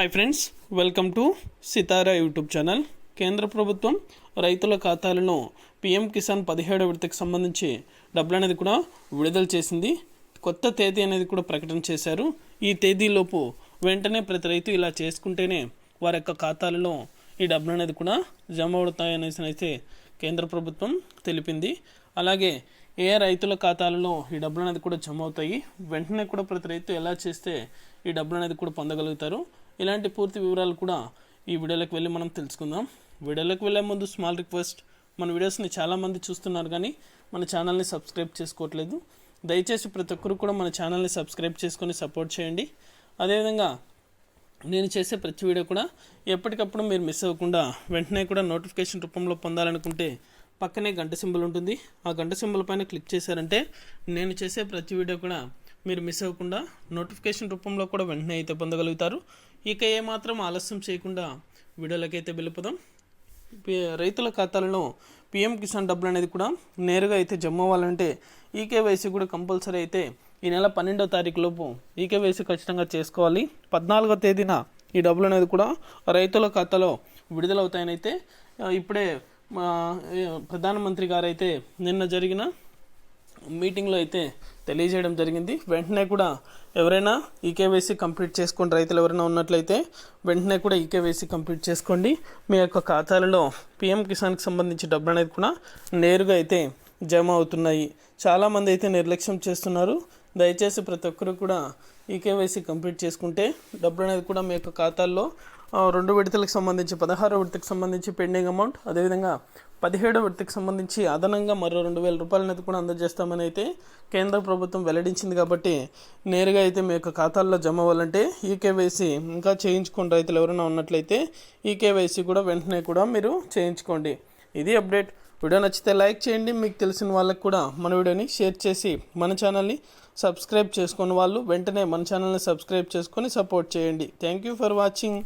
Hi friends welcome to Sitara YouTube channel కేంద్ర ప్రభుత్వం రైతుల ఖాతాలను పిఎం కిసాన్ పదిహేడవ విడతకు సంబంధించి డబ్బులు అనేది కూడా విడుదల చేసింది. కొత్త తేదీ అనేది కూడా ప్రకటన చేశారు. ఈ తేదీలోపు వెంటనే ప్రతి రైతు ఇలా చేసుకుంటేనే వారి యొక్క ఖాతాలలో ఈ డబ్బులు అనేది కూడా జమ అవుతాయి అనేసి అయితే కేంద్ర ప్రభుత్వం తెలిపింది. అలాగే ఏ రైతుల ఖాతాలలో ఈ డబ్బులు అనేది కూడా జమ అవుతాయి. వెంటనే కూడా ప్రతి రైతు ఎలా చేస్తే ఈ డబ్బులు అనేది కూడా పొందగలుగుతారు. ఇలాంటి పూర్తి వివరాలు కూడా ఈ వీడియోలోకి వెళ్ళి మనం తెలుసుకుందాం. వీడియోలోకి వెళ్ళే ముందు స్మాల్ రిక్వెస్ట్ మన వీడియోస్ని చాలామంది చూస్తున్నారు కానీ మన ఛానల్ని సబ్స్క్రైబ్ చేసుకోవట్లేదు. దయచేసి ప్రతి ఒక్కరు కూడా మన ఛానల్ని సబ్స్క్రైబ్ చేసుకొని సపోర్ట్ చేయండి. అదేవిధంగా నేను చేసే ప్రతి వీడియో కూడా ఎప్పటికప్పుడు మీరు మిస్ అవ్వకుండా వెంటనే కూడా నోటిఫికేషన్ రూపంలో పొందాలనుకుంటే పక్కనే గంట సింబల్ ఉంటుంది. ఆ గంట సింబల్ పైన క్లిక్ చేశారంటే నేను చేసే ప్రతి వీడియో కూడా మీరు మిస్ అవ్వకుండా నోటిఫికేషన్ రూపంలో కూడా వెంటనే అయితే పొందగలుగుతారు. ఇక ఏమాత్రం ఆలస్యం చేయకుండా వీడియోలకైతే వెళ్ళిపోదాం. రైతుల ఖాతాలలో పిఎం కిసాన్ డబ్బులు అనేది కూడా నేరుగా అయితే జమ అవ్వాలంటే ఈకేవైసీ కూడా కంపల్సరీ అయితే ఈ నెల పన్నెండో తారీఖు లోపు ఈకేవైసీ ఖచ్చితంగా చేసుకోవాలి. పద్నాలుగో తేదీన ఈ డబ్బులు అనేది కూడా రైతుల ఖాతాలో విడుదలవుతాయని అయితే ఇప్పుడే మా ప్రధానమంత్రి గారు అయితే నిన్న జరిగిన మీటింగ్లో అయితే తెలియజేయడం జరిగింది. వెంటనే కూడా ఎవరైనా ఈకేవైసీ కంప్లీట్ చేసుకోండి. రైతులు ఎవరైనా ఉన్నట్లయితే వెంటనే కూడా ఈకేవైసీ కంప్లీట్ చేసుకోండి. మీ యొక్క ఖాతాలలో పిఎం కిసాన్కి సంబంధించి డబ్బులు అనేది కూడా నేరుగా అయితే జమ అవుతున్నాయి. చాలామంది అయితే నిర్లక్ష్యం చేస్తున్నారు. దయచేసి ప్రతి ఒక్కరు కూడా ఈ కేవైసీ కంప్లీట్ చేసుకుంటే డబ్బులు అనేది కూడా మీ యొక్క ఖాతాల్లో రెండు విడతలకు సంబంధించి పదహారో విడతకు సంబంధించి పెండింగ్ అమౌంట్ అదేవిధంగా పదిహేడో విడతకు సంబంధించి అదనంగా మరో రెండు వేల రూపాయలు అనేది కూడా అందజేస్తామని అయితే కేంద్ర ప్రభుత్వం వెల్లడించింది కాబట్టి నేరుగా అయితే మీ యొక్క ఖాతాల్లో జమ అవ్వాలంటే ఈకేవైసీ ఇంకా చేయించుకోండి రైతులు ఎవరైనా ఉన్నట్లయితే ఈకేవైసీ కూడా వెంటనే కూడా మీరు చేయించుకోండి. ఇది అప్డేట్ వీడియో నచ్చితే లైక్ చేయండి. మీకు తెలిసిన వాళ్ళకి కూడా మన వీడియోని షేర్ చేసి మన ఛానల్ని సబ్స్క్రైబ్ చేసుకున్న వాళ్ళు వెంటనే మన ఛానల్ని సబ్స్క్రైబ్ చేసుకొని సపోర్ట్ చేయండి. Thank you for watching